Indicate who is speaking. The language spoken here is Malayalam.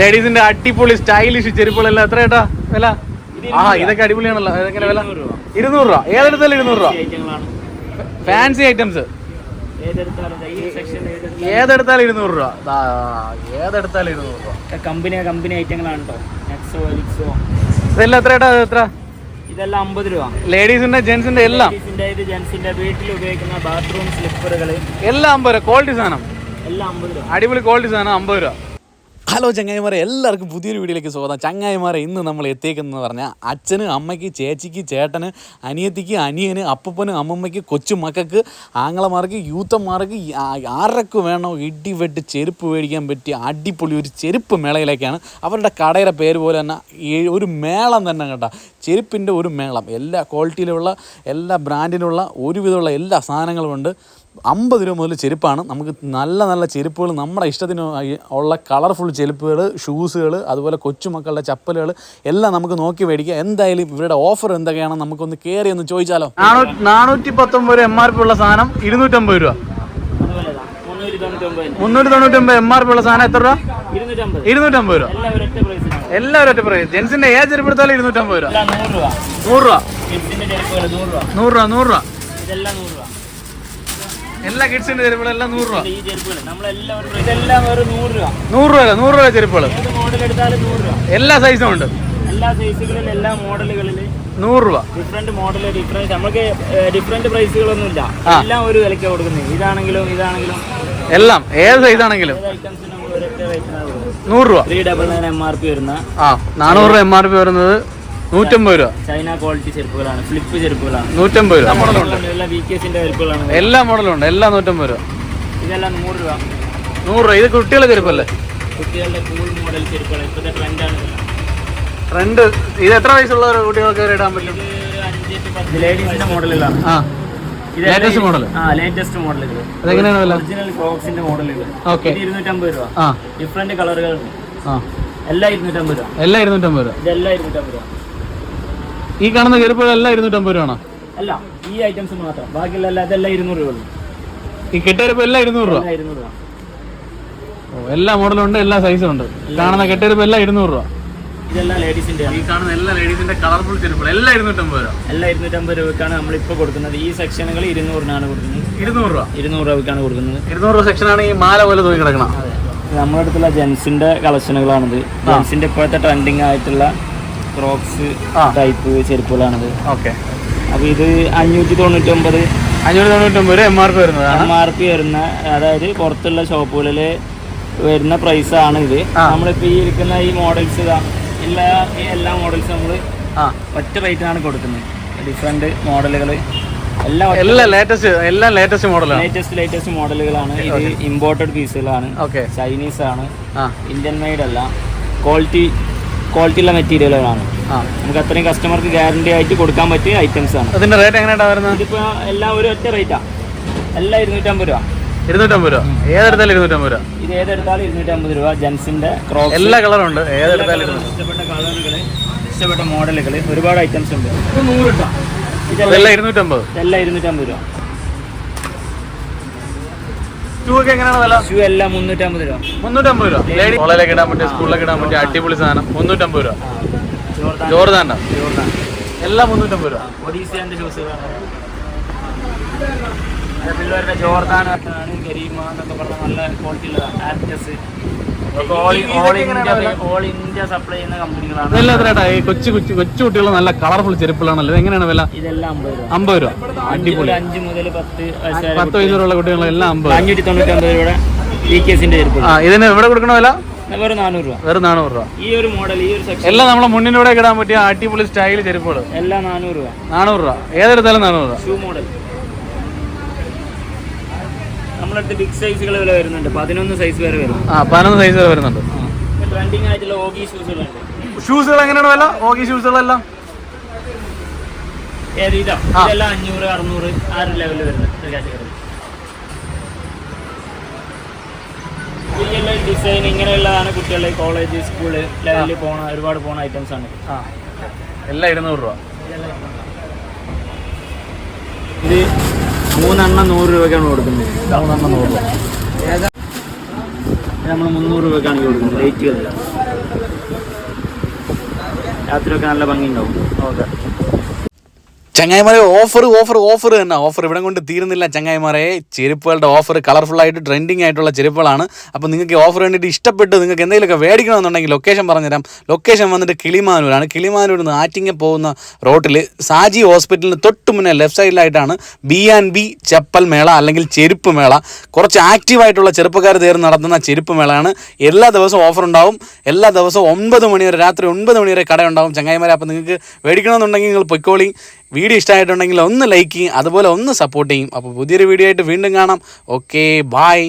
Speaker 1: ലേഡീസിന്റെ
Speaker 2: അടിപൊളി സ്റ്റൈലിഷ് ചെരുപ്പുകളെല്ലാം. എത്ര ഏട്ടാ വില? ആ ഇതൊക്കെ അടിപൊളിയാണല്ലോ. ഇതെങ്ങനെ വില? ഇരുന്നൂറ് രൂപ. ഏതെടുത്താലും ഇരുന്നൂറ് രൂപ. ഫാൻസി ഐറ്റംസ്
Speaker 1: ഏതെടുത്താലും
Speaker 2: ഇരുന്നൂറ് രൂപ. ഏതെടുത്താലും ഇരുന്നൂറ് രൂപ.
Speaker 1: കമ്പനി കമ്പനി ഐറ്റങ്ങളാണ് കേട്ടോ എക്സോ എലിക്സോ
Speaker 2: ഇതെല്ലാം എത്ര ഏട്ടാ? എത്ര?
Speaker 1: ഇതെല്ലാം അമ്പത് രൂപ.
Speaker 2: ലേഡീസിന്റെ ജെന്റ്സിന്റെ എല്ലാം.
Speaker 1: ജെന്റ്സിന്റെ വീട്ടിൽ ഉപയോഗിക്കുന്ന ബാത്റൂം സ്ലിപ്പറുകൾ
Speaker 2: എല്ലാം അമ്പത് രൂപ. ക്വാളിറ്റി സാധനം.
Speaker 1: എല്ലാം അമ്പത് രൂപ.
Speaker 2: അടിപൊളി ക്വാളിറ്റി സാധനം അമ്പത് രൂപ. ഹലോ ചങ്ങായിമാരെ എല്ലാവർക്കും പുതിയൊരു വീഡിയോയിലേക്ക് സ്വാഗതം. ചങ്ങായിമാരെ ഇന്ന് നമ്മൾ എത്തിയേക്കുന്നതെന്ന് പറഞ്ഞാൽ അച്ഛന് അമ്മയ്ക്ക് ചേച്ചിക്ക് ചേട്ടന് അനിയത്തിക്ക് അനിയന് അപ്പപ്പന് അമ്മമ്മയ്ക്ക് കൊച്ചുമക്കൾക്ക് ആങ്ങളമാർക്ക് യൂത്തന്മാർക്ക് ആരൊക്കെ വേണോ ഇടി വെട്ട് ചെരുപ്പ് മേടിക്കാൻ പറ്റിയ അടിപൊളി ഒരു ചെരുപ്പ് മേളയിലേക്കാണ്. അവരുടെ കടയുടെ പേര് പോലെ തന്നെ ഒരു മേളം തന്നെ കേട്ടോ. ചെരുപ്പിന്റെ ഒരു മേളം. എല്ലാ ക്വാളിറ്റിയിലുള്ള എല്ലാ ബ്രാൻഡിലുള്ള ഒരുവിധമുള്ള എല്ലാ സാധനങ്ങളും ഉണ്ട്. അമ്പത് രൂപ മുതൽ ചെരുപ്പാണ്. നമുക്ക് നല്ല നല്ല ചെരുപ്പുകൾ നമ്മുടെ ഇഷ്ടത്തിന് ഉള്ള കളർഫുൾ ചെരുപ്പുകൾ ഷൂസുകൾ അതുപോലെ കൊച്ചുമക്കളുടെ ചപ്പലുകൾ എല്ലാം നമുക്ക് നോക്കി മേടിക്കുക എന്തായാലും ഇവരുടെ ഓഫർ എന്തൊക്കെയാണെന്ന് നമുക്കൊന്ന് കയറി ഒന്ന് ചോദിച്ചാലോ? നാനൂറ്റി പത്തൊമ്പത് രൂപ എം ആർ പി ഉള്ള സാധനം ഇരുന്നൂറ്റമ്പത് രൂപ.
Speaker 1: മുന്നൂറ്റി തൊണ്ണൂറ്റി
Speaker 2: ഒമ്പത് എം ആർ പി ഉള്ള സാധനം എത്ര രൂപ?
Speaker 1: ഇരുന്നൂറ്റമ്പത്.
Speaker 2: രൂപ. എല്ലാവരും ഒറ്റ പ്രൈസ് ജെൻസിന്റെ ഏത് ചെരുപ്പ് എടുത്താലും ഇരുന്നൂറ്റമ്പത് രൂപ.
Speaker 1: നൂറ് രൂപ.
Speaker 2: നൂറ് രൂപ.
Speaker 1: നൂറ് രൂപ.
Speaker 2: നൂറ് രൂപ. എല്ലാ കിഡ്സിന്റെ ചെരുപ്പുകളെല്ലാം നൂറ് രൂപ.
Speaker 1: ഈ ചെരുപ്പുകൾ നമ്മളെല്ലാവരും ഇതെല്ലാം ഒരു നൂറ് രൂപ.
Speaker 2: നൂറ് രൂപ നൂറ് രൂപ ചെരുപ്പുകൾ
Speaker 1: ഏത് മോഡൽ എടുത്താലും നൂറ് രൂപ.
Speaker 2: എല്ലാ സൈസും ഉണ്ട്.
Speaker 1: എല്ലാ സൈസുകളിലും എല്ലാ മോഡലുകളിലും
Speaker 2: നൂറ് രൂപ.
Speaker 1: ഡിഫറെന്റ് മോഡൽ ഡിഫറെന്റ് നമുക്ക് ഡിഫറെന്റ് പ്രൈസുകളൊന്നും ഇല്ല എല്ലാം ഒരു വിലയ്ക്ക് കൊടുക്കുന്നത്. ഇതാണെങ്കിലും ഇതാണെങ്കിലും.
Speaker 2: എല്ലാം ഏത് സൈസ് ആണെങ്കിലും.
Speaker 1: ഏത് ഐറ്റംസിന് നമ്മൾ ഒരൊറ്റ റേറ്റിനാണ് കൊടുക്കുന്നത്
Speaker 2: നൂറ് രൂപ.
Speaker 1: Three double nine M R P വരുന്ന
Speaker 2: ആ നാനൂറ് എം ആർ പി വരുന്നത് നൂറ്റമ്പത് രൂപ.
Speaker 1: ചൈന ക്വാളിറ്റി ചെരുപ്പുകളാണ് ഫ്ലിപ്പ് ചെരുപ്പുകളാണ്.
Speaker 2: നൂറ്റമ്പത് രൂപ.
Speaker 1: ചെരുപ്പുകളാണ്
Speaker 2: എല്ലാ മോഡലും ഉണ്ട് എല്ലാ നൂറ്റമ്പത് രൂപ.
Speaker 1: ഇതെല്ലാം നൂറ് രൂപ.
Speaker 2: നൂറ് രൂപ. ഇത് കുട്ടികളുടെ ചെരുപ്പല്ലേ?
Speaker 1: കുട്ടികളുടെ കൂൾ മോഡൽ ചെരുപ്പുകൾ ഇപ്പോഴത്തെ ട്രെൻഡാണ്
Speaker 2: ട്രെൻഡ് ഇത് എത്ര വയസ്സുള്ള കുട്ടികൾക്ക് ഇടാൻ പറ്റും?
Speaker 1: ലേഡീസിന്റെ മോഡലുകളാണ്
Speaker 2: ആ. ലേറ്റസ്റ്റ് മോഡൽ
Speaker 1: ആ ലേറ്റസ്റ്റ് മോഡൽ
Speaker 2: അതെങ്ങനെയാണ്
Speaker 1: ഒറിജിനൽ ക്രോക്സിന്റെ മോഡലുകൾ
Speaker 2: ഓക്കെ
Speaker 1: ഇത്. ഇരുന്നൂറ്റമ്പത് രൂപ.
Speaker 2: ആ.
Speaker 1: ഡിഫറെന്റ് കളറുകളുണ്ട്
Speaker 2: ആ.
Speaker 1: എല്ലാം ഇരുന്നൂറ്റമ്പത് രൂപ.
Speaker 2: എല്ലാം ഇരുന്നൂറ്റമ്പത് രൂപ.
Speaker 1: ഇതെല്ലാം ഇരുന്നൂറ്റമ്പത് രൂപ.
Speaker 2: ഈ കാണുന്ന ചെരുപ്പുകൾ എല്ലാം ഇരുന്നൂറ്റമ്പത് രൂപ ആണോ
Speaker 1: അല്ല ഈ ഐറ്റംസ് മാത്രം. ബാക്കിയുള്ള എല്ലാ ഇരുന്നൂറ് രൂപ ഉള്ളൂ
Speaker 2: ഈ കെട്ടരിപ്പ് എല്ലാം ഇരുന്നൂറ് രൂപ.
Speaker 1: എല്ലാം ഇരുന്നൂറ് രൂപ.
Speaker 2: ഓ, എല്ലാ മോഡലും ഉണ്ട് എല്ലാ സൈസും ഉണ്ട്. കാണുന്ന കെട്ടരിപ്പ് എല്ലാം ഇരുന്നൂറ് രൂപ.
Speaker 1: ഇതെല്ലാം ലേഡീസിന്റെ
Speaker 2: ഈ കാണുന്ന എല്ലാ ലേഡീസിന്റെ കളർഫുൾ ചെരുപ്പുകൾ എല്ലാം ഇരുന്നൂറ്റമ്പത് രൂപ.
Speaker 1: എല്ലാം ഇരുന്നൂറ്റമ്പത് രൂപക്കാണ് നമ്മളിപ്പോൾ കൊടുക്കുന്നത്. ഈ സെക്ഷനുകൾ ഇരുന്നൂറിനാണ് കൊടുക്കുന്നത്.
Speaker 2: ഇരുന്നൂറ് രൂപ.
Speaker 1: ഇരുന്നൂറ് രൂപക്കാണ് കൊടുക്കുന്നത്.
Speaker 2: ഇരുന്നൂറ് രൂപ സെക്ഷനാണ് ഈ മാല പോലെ തൂക്കി കിടക്കണം.
Speaker 1: നമ്മുടെ അടുത്തുള്ള ജെൻസിന്റെ കളക്ഷനുകളാണിത് ജെൻസിന്റെ ഇപ്പോഴത്തെ ട്രെൻഡിങ് ആയിട്ടുള്ള ക്രോക്സ്. ടൈപ്പ് ചെരുപ്പുകളാണത്.
Speaker 2: ഓക്കെ.
Speaker 1: അപ്പോൾ ഇത് അഞ്ഞൂറ്റി തൊണ്ണൂറ്റി ഒമ്പത്
Speaker 2: അഞ്ഞൂറ്റി തൊണ്ണൂറ്റൊമ്പത് എം ആർ പി വരുന്നതാണ്
Speaker 1: എം ആർ പി വരുന്ന അതായത് പുറത്തുള്ള ഷോപ്പുകളിൽ വരുന്ന പ്രൈസ് ആണ് ഇത്.
Speaker 2: നമ്മളിപ്പോ
Speaker 1: നമ്മളിപ്പോൾ ഈ ഇരിക്കുന്ന ഈ മോഡൽസ് എല്ലാ ഈ എല്ലാ മോഡൽസും നമ്മൾ ഒറ്റ റേറ്റിനാണ് കൊടുക്കുന്നത്. ഡിഫറെന്റ് മോഡലുകൾ എല്ലാം
Speaker 2: എല്ലാ ലേറ്റസ്റ്റ് എല്ലാം ലേറ്റസ്റ്റ് മോഡലാണ്
Speaker 1: ലേറ്റസ്റ്റ് ലേറ്റസ്റ്റ് മോഡലുകളാണ് ഇത് ഇമ്പോർട്ടഡ് പീസുകളാണ് ചൈനീസ് ആണ്. ഇന്ത്യൻ മെയ്ഡ് അല്ല. ക്വാളിറ്റി ക്വാളിറ്റി ഉള്ള മെറ്റീരിയലുകളാണ് നമുക്ക് അത്രയും കസ്റ്റമർക്ക് ഗ്യാരണ്ടി ആയിട്ട് കൊടുക്കാൻ പറ്റിയ ഐറ്റംസ് ആണ്.
Speaker 2: അതിന്റെ റേറ്റ് എങ്ങനെയാണ്
Speaker 1: ഇതിപ്പോ എല്ലാം ഒരു ഒറ്റ റേറ്റാ എല്ലാം ഇരുന്നൂറ്റമ്പത് രൂപ.
Speaker 2: ഇരുന്നൂറ്റമ്പത് രൂപ. ഏതെടുത്താലും ഇരുന്നൂറ്റമ്പത് രൂപ.
Speaker 1: ഇത് ഏതെടുത്താലും ഇരുന്നൂറ്റമ്പത് രൂപ. ജെൻസിന്റെ ക്രോസ്
Speaker 2: എല്ലാ കളറും ഉണ്ട്. ഏതെടുത്താലും
Speaker 1: ഇഷ്ടപ്പെട്ട കളറുകൾ ഇഷ്ടപ്പെട്ട മോഡലുകൾ ഒരുപാട് ഐറ്റംസ് ഉണ്ട്. നൂറ് രൂപ ഇതെല്ലാം
Speaker 2: ഇരുന്നൂറ്റമ്പത്.
Speaker 1: എല്ലാം ഇരുന്നൂറ്റമ്പത് രൂപ.
Speaker 2: ഷൂ ഒക്കെ എങ്ങനെയാണ് വില?
Speaker 1: ഷൂ എല്ലാം മുന്നൂറ്റമ്പത് രൂപ.
Speaker 2: മുന്നൂറ്റമ്പത് രൂപ. ലേഡി കോളേജിലേക്ക് ഇടാൻ പറ്റിയ സ്കൂളിലേക്ക് ഇടാൻ പറ്റിയ അടിപൊളി സാധനം. മുന്നൂറ്റമ്പത് രൂപ.
Speaker 1: ജോർദാൻ. ജോർദാൻ.
Speaker 2: എല്ലാം മുന്നൂറ്റമ്പത് രൂപ.
Speaker 1: ഒഡീസിയാന്റെ ഷൂസുകളാണ് പിള്ളേരുടെ ജോർദാൻ ആണ് കരീമ എന്നൊക്കെ പറഞ്ഞ നല്ല ക്വാളിറ്റി ഉള്ളതാണ് ആക്ടസ്
Speaker 2: കൊച്ചു കൊച്ചു കൊച്ചു കുട്ടികൾ നല്ല കളർഫുൾ ചെരുപ്പുകളാണല്ലോ. എങ്ങനെയാണ് വില?
Speaker 1: ഇതെല്ലാം അമ്പത് രൂപ.
Speaker 2: അടിപൊളി.
Speaker 1: അഞ്ച് മുതൽ പത്ത്
Speaker 2: പത്ത് വയസ്സുള്ള കുട്ടികളെല്ലാം അമ്പത്
Speaker 1: അഞ്ഞൂറ്റി കേസിന്റെ
Speaker 2: ആ ഇതിന് എവിടെ കൊടുക്കണ വില?
Speaker 1: വെറും നാനൂറ് രൂപ.
Speaker 2: വെറും നാനൂറ് രൂപ.
Speaker 1: ഈ ഒരു മോഡൽ ഈ ഒരു സെക്ഷൻ
Speaker 2: എല്ലാം നമ്മളെ മുന്നിലൂടെ കിടാൻ പറ്റിയ അടിപൊളി സ്റ്റൈൽ ചെരുപ്പുകൾ
Speaker 1: എല്ലാം നാനൂറ് രൂപ.
Speaker 2: നാനൂറ് രൂപ. ഏതെടുത്താലും നാനൂറ് രൂപ.
Speaker 1: ഷൂ മോഡൽ നമ്മളടുത്ത് ബിഗ് സൈസുകൾ വരെ വരുന്നുണ്ട്. പതിനൊന്ന് സൈസ് വരെ വരും
Speaker 2: ആ പതിനൊന്ന് സൈസ് വരെ വരുന്നുണ്ട്.
Speaker 1: ട്രെൻഡിങ് ആയിട്ടുള്ള ഓഗി ഷൂസുകളുണ്ട്
Speaker 2: ഷൂസുകൾ എങ്ങനെയാണ് വില? ഓഗി ഷൂസുകളെല്ലാം
Speaker 1: ഏത് ഇതാ? ഇതെല്ലാം അഞ്ഞൂറ് അറുന്നൂറ് ആ ഒരു ലെവലിൽ വരുന്ന ഒരു കാറ്റഗറി ഡിസൈൻ ഇങ്ങനെയുള്ളതാണ് കുട്ടികളുടെ കോളേജ് സ്കൂൾ ലെവലിൽ പോണ ഒരുപാട് പോണ ഐറ്റംസ് ആണ്.
Speaker 2: എല്ലാം ഇരുന്നൂറ് രൂപ.
Speaker 1: ഇത് മൂന്നെണ്ണം നൂറ് രൂപയ്ക്കാണ് കൊടുക്കുന്നത്.
Speaker 2: മൂന്നെണ്ണം നൂറ് രൂപ
Speaker 1: നമ്മൾ മുന്നൂറ് രൂപക്കാണ് കൊടുക്കുന്നത് ലൈറ്റുകൾ രാത്രിയൊക്കെ നല്ല ഭംഗി ഉണ്ടാവും ഓക്കെ.
Speaker 2: ചങ്ങായിമാരെ ഓഫർ ഓഫർ ഓഫർ തന്നെ. ഓഫർ ഇവിടെ കൊണ്ട് തീരുന്നില്ല ചങ്ങായിമാരെ. ചെരുപ്പുകളുടെ ഓഫർ കളർഫുൾ ആയിട്ട് ട്രെൻഡിങ് ആയിട്ടുള്ള ചെരുപ്പുകളാണ്. അപ്പോൾ നിങ്ങൾക്ക് ഓഫർ വേണ്ടിയിട്ട് ഇഷ്ടപ്പെട്ട് നിങ്ങൾക്ക് എന്തെങ്കിലുമൊക്കെ മേടിക്കണമെന്നുണ്ടെങ്കിൽ ലൊക്കേഷൻ പറഞ്ഞുതരാം. ലൊക്കേഷൻ വന്നിട്ട് കിളിമാനൂരാണ്. കിളിമാനൂരിൽ നിന്ന് ആറ്റിങ്ങ പോകുന്ന റോട്ടിൽ സാജി ഹോസ്പിറ്റലിന് തൊട്ട് മുന്നേ left സൈഡിലായിട്ടാണ് B and B Chappal Mela അല്ലെങ്കിൽ ചെരുപ്പ് മേള. കുറച്ച് ആക്റ്റീവായിട്ടുള്ള ചെറുപ്പക്കാർ ചേർന്ന് നടത്തുന്ന ചെരുപ്പ് മേളയാണ്. എല്ലാ ദിവസവും ഓഫർ ഉണ്ടാവും. എല്ലാ ദിവസവും ഒൻപത് മണി വരെ രാത്രി ഒൻപത് മണി വരെ കടയുണ്ടാവും ചങ്ങായിമാരെ. അപ്പോൾ നിങ്ങൾക്ക് മേടിക്കണമെന്നുണ്ടെങ്കിൽ നിങ്ങൾ പൊയ്ക്കോളി. വീഡിയോ ഇഷ്ടമായിട്ടുണ്ടെങ്കിൽ ഒന്ന് ലൈക്ക് ചെയ്യും അതുപോലെ ഒന്ന് സപ്പോർട്ട് ചെയ്യും. അപ്പോൾ പുതിയൊരു വീഡിയോ ആയിട്ട് വീണ്ടും കാണാം. Okay bye